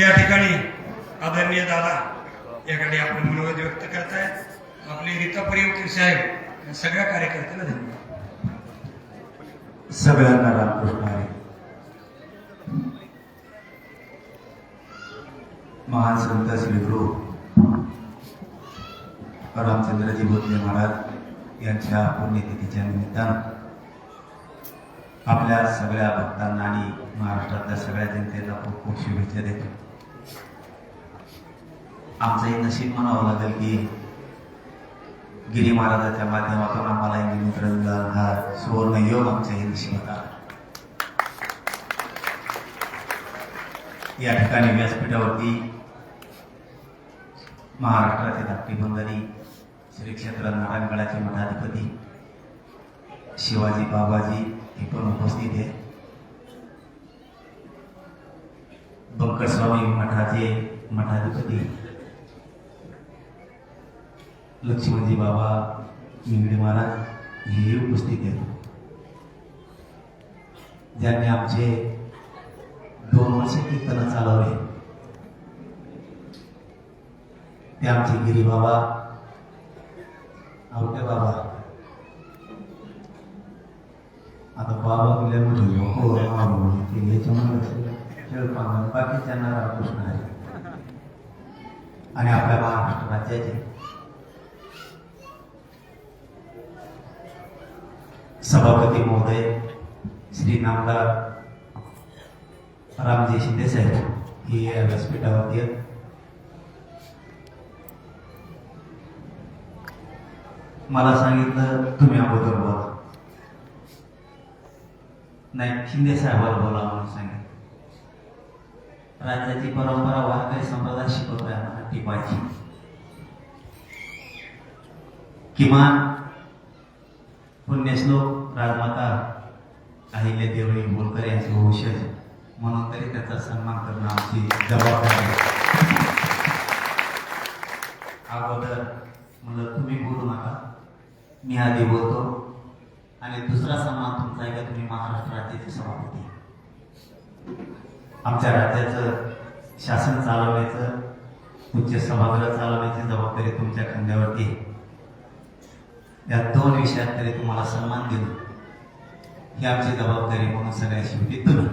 त्या ठिकाणी आदरणीय दादा याकडे आपण मनोगत व्यक्त करतायत आपले रीता परिवकील साहेब सगळ्या कार्यकर्त्यांना धन्यवाद. सगळ्यांना रामकृष्ण आहे महान संत श्री गुरु रामचंद्रजी भोजने महाराज यांच्या पुण्यतिथीच्या निमित्तानं आपल्या सगळ्या भक्तांना आणि महाराष्ट्रातल्या सगळ्या जनतेला खूप खूप शुभेच्छा देतो. आमचंही नशीब म्हणावं लागेल की गिरी महाराजाच्या माध्यमातून आम्हाला निमंत्रण मिळालं हा सुवर्ण योग आमच्या हे नशिबात आला. या ठिकाणी व्यासपीठावरती महाराष्ट्राचे धाकटी बंधारी श्री क्षेत्र नारायणगडाचे मठाधिपती शिवाजी बाबाजी हे पण उपस्थित आहे बंकटस्वामी मठाचे मठाधिपती लक्ष्मणजी बाबा निंगडे महाराज हेही उपस्थित आहेत. ज्यांनी आमचे दोन वर्ष कीर्तन चालवले. ते आमचे गिरी बाबा आवटे बाबा आता बाबा गेले म्हणजे हो, हो याच्यामुळे खेळ पाहणं बाकीच्यांना रामकृष्ण आहे आणि आपल्या महाराष्ट्र राज्याचे सभापती महोदय श्री नामदार रामजी शिंदे साहेब ही या व्यासपीठावरती आहेत. मला सांगितलं तुम्ही अगोदर बोला. नाही शिंदे साहेबाला बोला म्हणून सांगितलं. राज्याची परंपरा वारकरी संप्रदाय शिकवतोय आम्हाला टिपायची किमान पुण्यश्लोक राजमाता अहिल्या देवळी बोलकर यांचे वंशज म्हणून तरी त्याचा सन्मान करणं आमची जबाबदारी अगोदर म्हणलं तुम्ही बोलू नका. मी आधी बोलतो. आणि दुसरा सन्मान तुमचा आहे का? तुम्ही महाराष्ट्र राज्याचे सभापती. आमच्या राज्याचं शासन चालवण्याचं तुमचे सभागृह चालवण्याची जबाबदारी तुमच्या खांद्यावरती आहे. या दोन विषयात तरी तुम्हाला सन्मान देणं ही आमची जबाबदारी म्हणून सगळ्या शेवटी तुला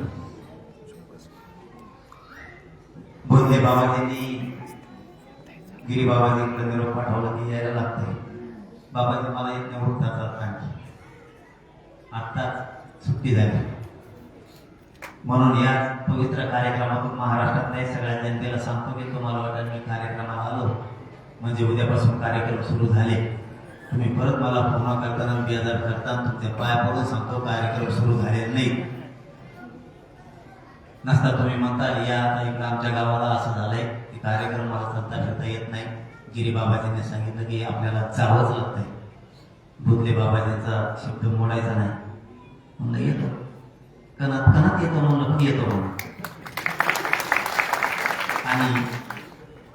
बोधले बाबाजींनी गिरी बाबाजींकडे निरोप पाठवला की यायला लागते बाबाजी मला येत नाही आत्ताच सुट्टी झाली. म्हणून या पवित्र कार्यक्रमातून महाराष्ट्रात नाही सगळ्या जनतेला सांगतो की तुम्हाला वाटत मी कार्यक्रमाला आलो. म्हणजे उद्यापासून कार्यक्रम सुरू झाले. तुम्ही परत मला पुन्हा करताना बेजार करताना तुमच्या पाया पडून सांगतो कार्यक्रम सुरू झाले नाही. नसता तुम्ही म्हणता या आता इकडं आमच्या गावाला असं झालंय की कार्यक्रम मला चालता फिरता येत नाही. गिरी बाबाजींनी सांगितलं की आपल्याला जावंच लागतंय. बुधले बाबाजींचा शब्द मोडायचा नाही. म्हणलं येतो कणात कणात येतो म्हणलं पण येतो म्हणून आणि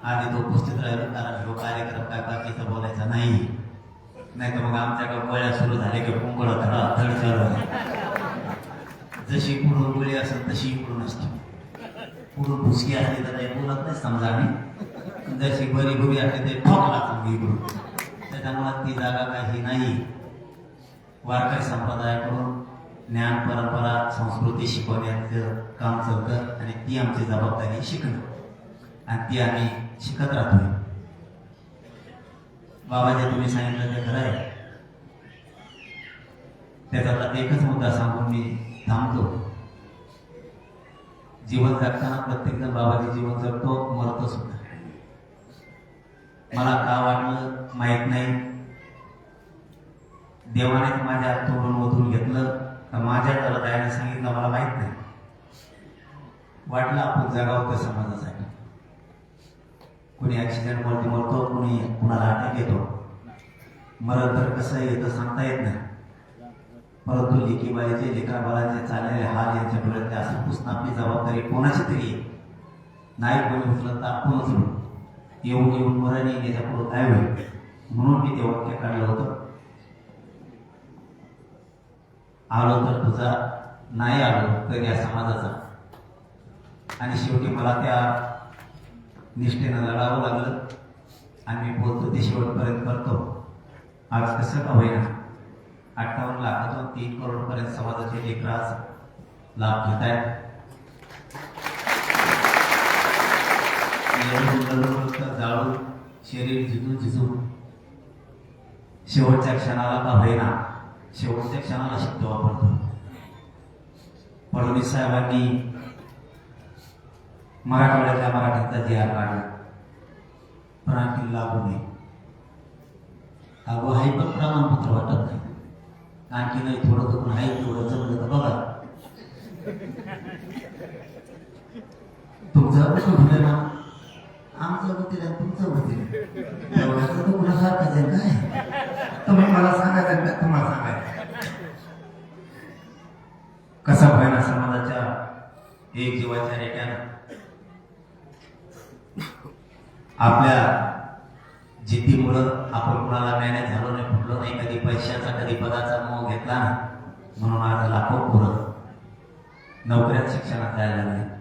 आधी तो उपस्थित राहिलो कारण तो कार्यक्रम काय बाकीचा बोलायचा नाही नाही तर मग आमच्याकडे गोळ्या सुरू झाल्या की कुंकड धडा धड चालू जशी पुढून गोळी असेल तशी इकडून असते पुढून भुसकी असली तर काही बोलत नाही समजा आम्ही जशी बरी गुरी असली ते ठोकला चांगली इकडून त्याच्यामुळे ती जागा काही नाही वारकरी संप्रदायाकडून ज्ञान परंपरा संस्कृती शिकवण्याचं काम चालतं आणि ती आमची जबाबदारी शिकणं आणि ती आम्ही शिकत राहतोय. बाबा जे तुम्ही सांगितलं ते खरं आहे. त्याचा एकच मुद्दा सांगून मी थांबतो. जीवन जगताना प्रत्येक जण बाबाजी जीवन जगतो मरतो सुद्धा. मला का वाटलं माहीत नाही. देवानेच माझ्या तोडून मधून घेतलं. तर माझ्या तर त्याने सांगितलं मला माहीत नाही. वाटलं आपण जगावं त्या समाजासाठी. कुणी ऍक्सिडेंट वरती मरतो कोणी कुणाला अटॅक येतो. मरण तर कसं येतं सांगता येत नाही. परंतु लेकीबाईचे लेकराबाळाचे चाललेले हाल यांच्या डोळ्यातले असं पुसणं आपली जबाबदारी कोणाची तरी नाही कोणी उचलत तर आपणच येऊन येऊन मरण येण्याच्या पुढं काय होईल? म्हणून मी ते वाक्य काढलं होतं. आलो तर तुझा नाही आलो तर या समाजाचा. आणि शेवटी मला त्या निष्ठेनं लढावं लागलं. आणि मी बोलतो ते शेवटपर्यंत करतो. आज कसं का होईना? अठ्ठावन्न लाखातून तीन करोडपर्यंत समाजाचे लेकर आज लाभ घेत आहेत जाळून शरीर झिजून झिजून शेवटच्या क्षणाला का होईना? शेवटच्या क्षणाला शब्द वापरतो फडणवीस साहेबांनी मराठवाड्यातल्या मराठ्यांचा जे आर काढला. पण आणखी लागू नये. अगो आहे पण प्रमाणपत्र वाटत नाही. आणखी नाही थोडं थोडं आहे तेवढं जमलं तर बघा. तुमचं कसं ना आमचं होतील आणि तुमचं होतील एवढ्याचं तर कुणा सारखंच आहे काय? तुम्ही मला सांगायचं का? तुम्हाला सांगायचं. कसा भयाना समाजाच्या एक जीवाच्या रेट्यानं आपल्या जिद्दीमुळं आपण कुणाला मॅनेज झालो नाही फुटलो नाही कधी पैशाचा कधी पदाचा मोह घेतला ना म्हणून आज लाखो पुरं नोकऱ्यात शिक्षणात जायला लागले.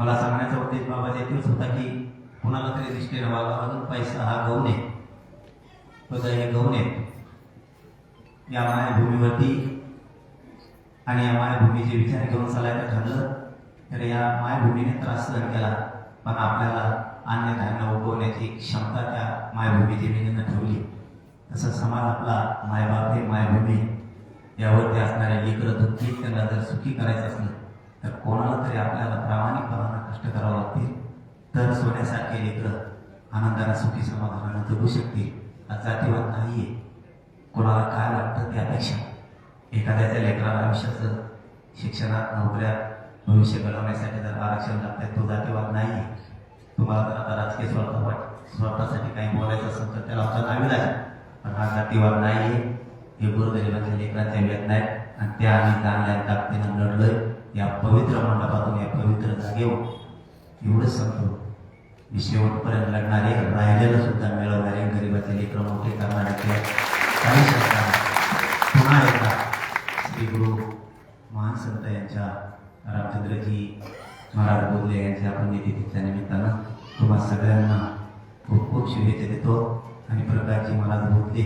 मला सांगण्याचा उद्देश बाबा एकच होता की कुणाला तरी दृष्टीने वागावं लागून पैसा हा गहू नये. पद हे गहू नये. या मायाभूमीवरती आणि या मायाभूमीचे विचार घेऊन चालायचं ठरलं तर या मायभूमीने त्रास सहन केला पण आपल्याला अन्य धान्य उगवण्याची क्षमता त्या मायभूमी जमिनीनं ठेवली. तसं समाज आपला मायबाप हे मायभूमी. यावरती असणाऱ्या लेकरं दुःखी त्यांना जर सुखी करायचं असलं तर कोणाला तरी आपल्याला प्रामाणिकपणानं कष्ट करावं लागतील तर सोन्यासारखे लेकरं आनंदाला सुखी समाधानानं जगू शकतील हा जातीवाद नाहीये. कोणाला काय वाटतं त्यापेक्षा एखाद्याच्या लेकराला आयुष्याचं शिक्षणात नोकऱ्यात भविष्य घडवण्यासाठी जर आरक्षण लागतंय तो जातीवाद नाही तुम्हाला जर आता राजकीय स्वार्थ स्वार्थासाठी काही बोलायचं असेल तर त्याला आमच्या नावी लागेल. पण हा जातीवाद नाही हे गोरगरिबांच्या म्हणजे लेकरांच्या वेदना आहेत. आणि त्या आम्ही चांगल्या ताकदीनं लढलोय. या पवित्र मंडपातून या पवित्र जागेवर एवढंच सांगतो मी शेवटपर्यंत लढणारे राहिलेलं सुद्धा मिळवणारे गरिबाचे लेकर मोठे करणारे किंवा काही शब्द पुन्हा एकदा श्री गुरु महान संत यांच्या रामचंद्रजी महाराज बोधले यांच्या पुण्यतिथीच्या निमित्तानं तुम्हा सगळ्यांना खूप खूप शुभेच्छा देतो. आणि प्रकारची महाराज बोधले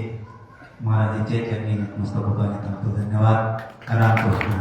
महाराजांच्या चरणी नतमस्तक होतो आणि धन्यवाद. करा कृष्ण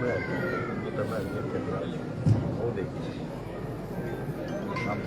मैं तो मैं के खिलाफ वो देखिए हम